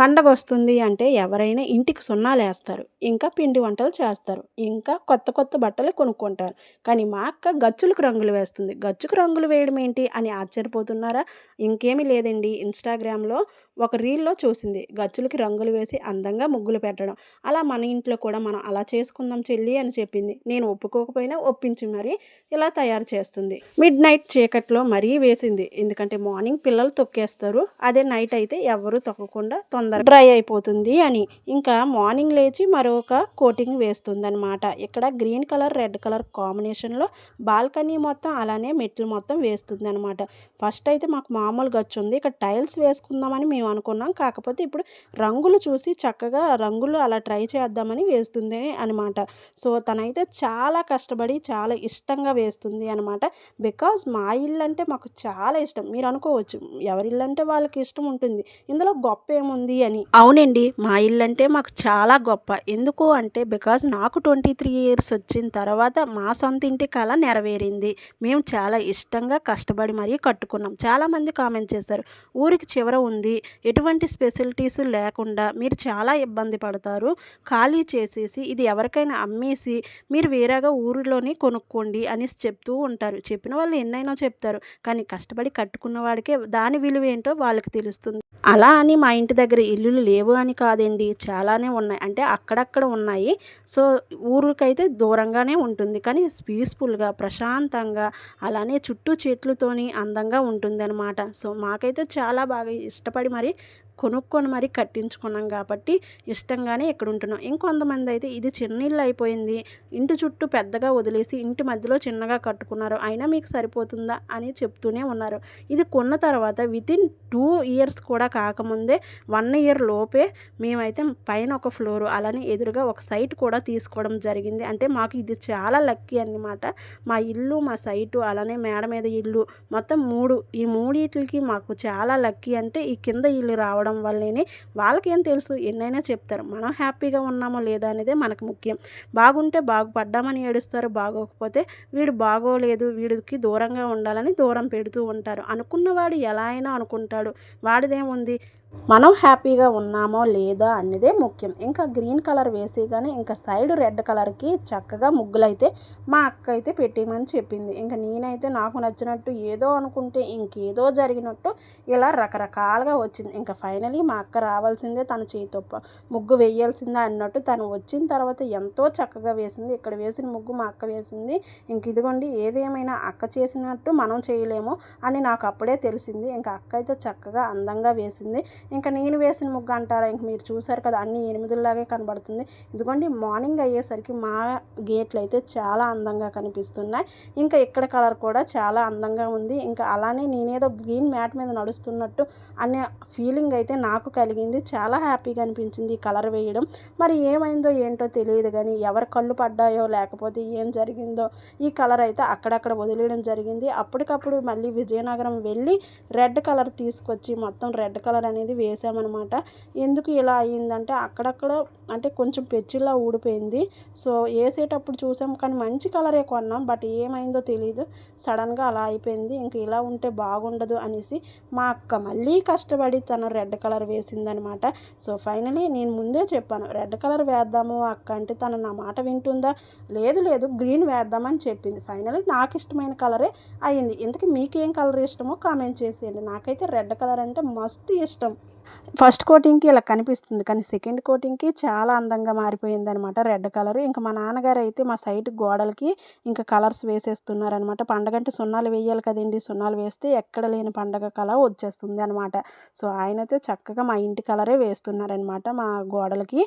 పండగ వస్తుంది అంటే ఎవరైనా ఇంటికి సున్నాలు వేస్తారు ఇంకా పిండి వంటలు చేస్తారు. ఇంకా కొత్త కొత్త బట్టలు కొనుక్కుంటారు. కానీ మా అక్క గచ్చులకు రంగులు వేస్తుంది. గచ్చుకు రంగులు వేయడం ఏంటి అని ఆశ్చర్యపోతున్నారా? ఇంకేమీ లేదండి. ఇన్స్టాగ్రామ్లో ఒక రీల్లో చూసింది. గచ్చులకి రంగులు వేసి అందంగా ముగ్గులు పెట్టడం. అలా మన ఇంట్లో కూడా మనం అలా చేసుకుందాం చెల్లి అని చెప్పింది. నేను ఒప్పుకోకపోయినా ఒప్పించి మరి ఇలా తయారు చేస్తుంది. మిడ్ నైట్ చీకట్లో మరీ వేసింది. ఎందుకంటే మార్నింగ్ పిల్లలు తొక్కేస్తారు. అదే నైట్ అయితే ఎవరు తొక్కకుండా తొందర డ్రై అయిపోతుంది అని. ఇంకా మార్నింగ్ లేచి మరొక కోటింగ్ వేస్తుంది అనమాట ఇక్కడ గ్రీన్ కలర్ రెడ్ కలర్ కాంబినేషన్లో బాల్కనీ మొత్తం అలానే మెట్లు మొత్తం వేస్తుంది అనమాట ఫస్ట్ అయితే మాకు మామూలు గచ్చు ఉంది ఇక్కడ టైల్స్ వేసుకుందామని మేము అనుకున్నాం. కాకపోతే ఇప్పుడు రంగులు చూసి చక్కగా రంగులు అలా ట్రై చేద్దామని వేస్తుంది అనమాట సో తనైతే చాలా కష్టపడి చాలా ఇష్టంగా వేస్తుంది అనమాట బికాజ్ మా ఇల్లు అంటే మాకు చాలా ఇష్టం. మీరు అనుకోవచ్చు ఎవరి ఇల్లు అంటే వాళ్ళకి ఇష్టం ఉంటుంది. ఇందులో గొప్ప ఏముంది? అని. అవునండి. మా ఇల్లు అంటే మాకు చాలా గొప్ప. ఎందుకు అంటే బికాజ్ నాకు ట్వంటీ త్రీ ఇయర్స్ వచ్చిన తర్వాత మా సొంత ఇంటి కళ నెరవేరింది. మేము చాలా ఇష్టంగా కష్టపడి మరీ కట్టుకున్నాం. చాలామంది కామెంట్ చేశారు ఊరికి చివర ఉంది. ఎటువంటి స్పెసిలిటీస్ లేకుండా మీరు చాలా ఇబ్బంది పడతారు. ఖాళీ చేసేసి ఇది ఎవరికైనా అమ్మేసి మీరు వేరేగా ఊరిలోనే కొనుక్కోండి అని చెప్తూ ఉంటారు. చెప్పిన వాళ్ళు ఎన్నైనా చెప్తారు కానీ కష్టపడి కట్టుకున్న వాడికే దాని విలువ ఏంటో వాళ్ళకి తెలుస్తుంది. అలా అని మా ఇంటి దగ్గర ఇల్లులు లేవు అని కాదండి. చాలానే ఉన్నాయి. అంటే అక్కడక్కడ ఉన్నాయి. సో ఊరికైతే దూరంగానే ఉంటుంది. కానీ పీస్ఫుల్గా ప్రశాంతంగా అలానే చుట్టూ చెట్లతోని అందంగా ఉంటుంది అనమాట సో మాకైతే చాలా బాగా ఇష్టపడి మరి కొనుక్కొని మరి కట్టించుకున్నాం కాబట్టి ఇష్టంగానే ఇక్కడ ఉంటున్నాం. ఇంకొంతమంది అయితే ఇది చిన్న ఇల్లు అయిపోయింది ఇంటి చుట్టూ పెద్దగా వదిలేసి ఇంటి మధ్యలో చిన్నగా కట్టుకున్నారు అయినా మీకు సరిపోతుందా అని చెప్తూనే ఉన్నారు. ఇది కొన్న తర్వాత వితిన్ టూ ఇయర్స్ కూడా కాకముందే వన్ ఇయర్ లోపే మేమైతే పైన ఒక ఫ్లోర్ అలానే ఎదురుగా ఒక సైట్ కూడా తీసుకోవడం జరిగింది. అంటే మాకు ఇది చాలా లక్కీ అన్నమాట. మా ఇల్లు మా సైటు అలానే మేడ మీద ఇల్లు మొత్తం మూడు. ఈ మూడింటికి మాకు చాలా లక్కీ అంటే ఈ కింద ఇల్లు రావడం వల్లనే వాళ్ళకేం తెలుసు ఎన్నైనా చెప్తారు. మనం హ్యాపీగా ఉన్నామో లేదా అనేదే మనకు ముఖ్యం. బాగుంటే బాగుపడ్డామని ఏడుస్తారు బాగోకపోతే వీడు బాగోలేదు వీడికి దూరంగా ఉండాలని దూరం పెడుతూ ఉంటారు. అనుకున్నవాడు ఎలా అయినా అనుకుంటాడు. వాడిదేముంది? మనం హ్యాపీగా ఉన్నామో లేదా అన్నదే ముఖ్యం. ఇంకా గ్రీన్ కలర్ వేసేగానే ఇంకా సైడ్ రెడ్ కలర్కి చక్కగా ముగ్గులైతే మా అక్క అయితే పెట్టేయమని చెప్పింది. ఇంకా నేనైతే నాకు నచ్చినట్టు ఏదో అనుకుంటే ఇంకేదో జరిగినట్టు ఇలా రకరకాలుగా వచ్చింది. ఇంకా ఫైనలీ మా అక్క రావాల్సిందే తన చేతొప్ప ముగ్గు వేయాల్సిందే అన్నట్టు తను వచ్చిన తర్వాత ఎంతో చక్కగా వేసింది. ఇక్కడ వేసిన ముగ్గు మా అక్క వేసింది. ఇంక ఇదిగోండి ఏదేమైనా అక్క చేసినట్టు మనం చేయలేము అని నాకు అప్పుడే తెలిసింది. ఇంకా అక్క అయితే చక్కగా అందంగా వేసింది. ఇంకా నేను వేసిన ముగ్గు అంటారా? ఇంక మీరు చూసారు కదా అన్ని ఎనిమిదిలాగే కనబడుతుంది. ఇదిగోండి మార్నింగ్ అయ్యేసరికి మా గేట్లు అయితే చాలా అందంగా కనిపిస్తున్నాయి. ఇంకా ఇక్కడ కలర్ కూడా చాలా అందంగా ఉంది. ఇంకా అలానే నేనేదో గ్రీన్ మ్యాట్ మీద నడుస్తున్నట్టు అనే ఫీలింగ్ అయితే నాకు కలిగింది. చాలా హ్యాపీగా అనిపించింది ఈ కలర్ వేయడం. మరి ఏమైందో ఏంటో తెలియదు కానీ ఎవరి కళ్ళు పడ్డాయో లేకపోతే ఏం జరిగిందో ఈ కలర్ అయితే అక్కడక్కడ వదిలేయడం జరిగింది. అప్పటికప్పుడు మళ్ళీ విజయనగరం వెళ్ళి రెడ్ కలర్ తీసుకొచ్చి మొత్తం రెడ్ కలర్ అనేది అనేది వేసామన్నమాట. ఎందుకు ఇలా అయ్యిందంటే అక్కడక్కడ అంటే కొంచెం పెచ్చిలా ఊడిపోయింది. సో వేసేటప్పుడు చూసాం కానీ మంచి కలరే కొన్నాం. బట్ ఏమైందో తెలియదు సడన్గా అలా అయిపోయింది. ఇంక ఇలా ఉంటే బాగుండదు అనేసి మా అక్క మళ్ళీ కష్టపడి తను రెడ్ కలర్ వేసిందనమాట సో ఫైనలీ నేను ముందే చెప్పాను రెడ్ కలర్ వేద్దాము అక్క అంటే తను నా మాట వింటుందా? లేదు లేదు గ్రీన్ వేద్దామని చెప్పింది. ఫైనలీ నాకు ఇష్టమైన కలరే అయింది ఇంతకీ మీకేం కలర్ ఇష్టమో కామెంట్ చేసేయండి. నాకైతే రెడ్ కలర్ అంటే మస్తు ఇష్టం. ఫస్ట్ కోటింగ్కి ఇలా కనిపిస్తుంది. కానీ సెకండ్ కోటింగ్కి చాలా అందంగా మారిపోయింది అనమాట రెడ్ కలర్. ఇంకా మా నాన్నగారు అయితే మా సైడ్ గోడలకి ఇంకా కలర్స్ వేసేస్తున్నారనమాట. పండగ అంటే సున్నాలు వేయాలి కదండి. సున్నాలు వేస్తే ఎక్కడ లేని పండగ కళ వచ్చేస్తుంది అనమాట సో ఆయన అయితే చక్కగా మా ఇంటి కలరే వేస్తున్నారనమాట మా గోడలకి.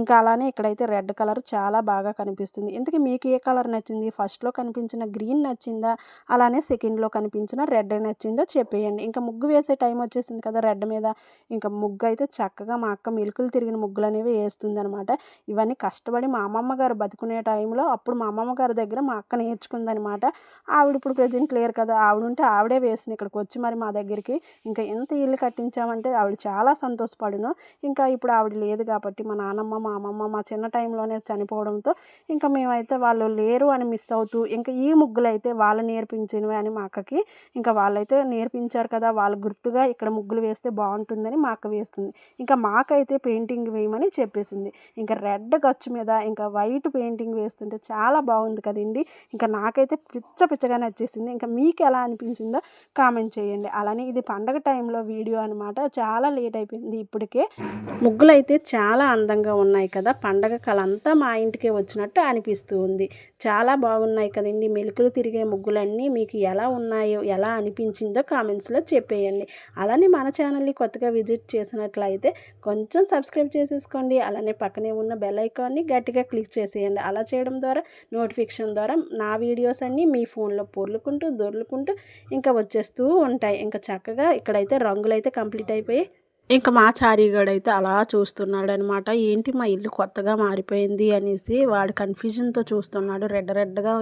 ఇంకా అలానే ఇక్కడైతే రెడ్ కలర్ చాలా బాగా కనిపిస్తుంది. ఇంతకీ మీకు ఏ కలర్ నచ్చింది? ఫస్ట్లో కనిపించిన గ్రీన్ నచ్చిందా? అలానే సెకండ్లో కనిపించిన రెడ్ నచ్చిందో? చెప్పేయండి. ఇంకా ముగ్గు వేసే టైం వచ్చేసింది కదా రెడ్ మీద. ఇంకా ముగ్గు అయితే చక్కగా మా అక్క మెలుకులు తిరిగిన ముగ్గులు అనేవి వేస్తుంది అనమాట ఇవన్నీ కష్టపడి మా అమ్మమ్మ గారు బతుకునే టైంలో అప్పుడు మా అమ్మమ్మ గారి దగ్గర మా అక్క నేర్చుకుందనమాట ఆవిడ ఇప్పుడు ప్రజెంట్ లేరు కదా ఆవిడ ఉంటే ఆవిడే వేసింది ఇక్కడికి వచ్చి మరి మా దగ్గరికి. ఇంకా ఎంత ఇల్లు కట్టించామంటే ఆవిడ చాలా సంతోషపడును. ఇంకా ఇప్పుడు ఆవిడ లేదు కాబట్టి మా నాన్నమ్మ మా అమ్మమ్మ మా చిన్న టైంలోనే చనిపోవడంతో ఇంకా మేమైతే వాళ్ళు లేరు అని మిస్ అవుతూ ఇంకా ఈ ముగ్గులు అయితే వాళ్ళు నేర్పించినవి అని మా అక్కకి. ఇంకా వాళ్ళైతే నేర్పించారు కదా వాళ్ళ గుర్తుగా ఇక్కడ ముగ్గులు వేస్తే బాగుంటుందని మా అక్క వేస్తుంది. ఇంకా మాకైతే పెయింటింగ్ వేయమని చెప్పేసింది. ఇంకా రెడ్ గచ్చు మీద ఇంకా వైట్ పెయింటింగ్ వేస్తుంటే చాలా బాగుంది కదండి. ఇంకా నాకైతే పిచ్చ పిచ్చగా నచ్చేసింది. ఇంకా మీకు ఎలా అనిపించిందో కామెంట్ చేయండి. అలానే ఇది పండగ టైంలో వీడియో అనమాట చాలా లేట్ అయిపోయింది ఇప్పటికే. ముగ్గులు అయితే చాలా అందంగా ఉన్నాయి కదా. పండగ కలంతా మా ఇంటికే వచ్చినట్టు అనిపిస్తూ ఉంది. చాలా బాగున్నాయి కదండి. మెలుకులు తిరిగే ముగ్గులన్నీ మీకు ఎలా ఉన్నాయో ఎలా అనిపించిందో కామెంట్స్లో చెప్పేయండి. అలానే మన ఛానల్ని కొత్తగా విజిట్ చేసినట్లయితే కొంచెం సబ్స్క్రైబ్ చేసేసుకోండి. అలానే పక్కనే ఉన్న బెల్ ఐకాన్ని గట్టిగా క్లిక్ చేసేయండి. అలా చేయడం ద్వారా నోటిఫికేషన్ ద్వారా నా వీడియోస్ అన్నీ మీ ఫోన్లో పొర్లుకుంటూ దొర్లుకుంటూ ఇంకా వచ్చేస్తూ ఉంటాయి. ఇంకా చక్కగా ఇక్కడైతే రంగులు అయితే కంప్లీట్ అయిపోయి ఇంకా మా చారీగాడు అయితే అలా చూస్తున్నాడు అనమాట ఏంటి మా ఇల్లు కొత్తగా మారిపోయింది అనేసి వాడు కన్ఫ్యూజన్తో చూస్తున్నాడు. రెడ్ రెడ్గా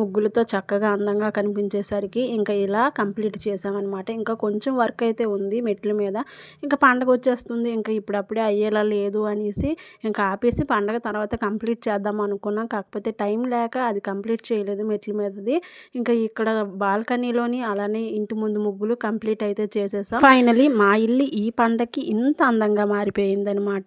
ముగ్గులతో చక్కగా అందంగా కనిపించేసరికి ఇంకా ఇలా కంప్లీట్ చేసామన్నమాట ఇంకా కొంచెం వర్క్ అయితే ఉంది మెట్ల మీద. ఇంకా పండగ వచ్చేస్తుంది. ఇంకా ఇప్పుడప్పుడే అయ్యేలా లేదు అనేసి ఇంకా ఆపేసి పండగ తర్వాత కంప్లీట్ చేద్దాం అనుకున్నాం. కాకపోతే టైం లేక అది కంప్లీట్ చేయలేదు మెట్ల మీదది. ఇంకా ఇక్కడ బాల్కనీలోని అలానే ఇంటి ముందు ముగ్గులు కంప్లీట్ అయితే చేసేసాం. ఫైనలీ మా ఇల్లు ఈ పండగకి ఇంత అందంగా మారిపోయిందనమాట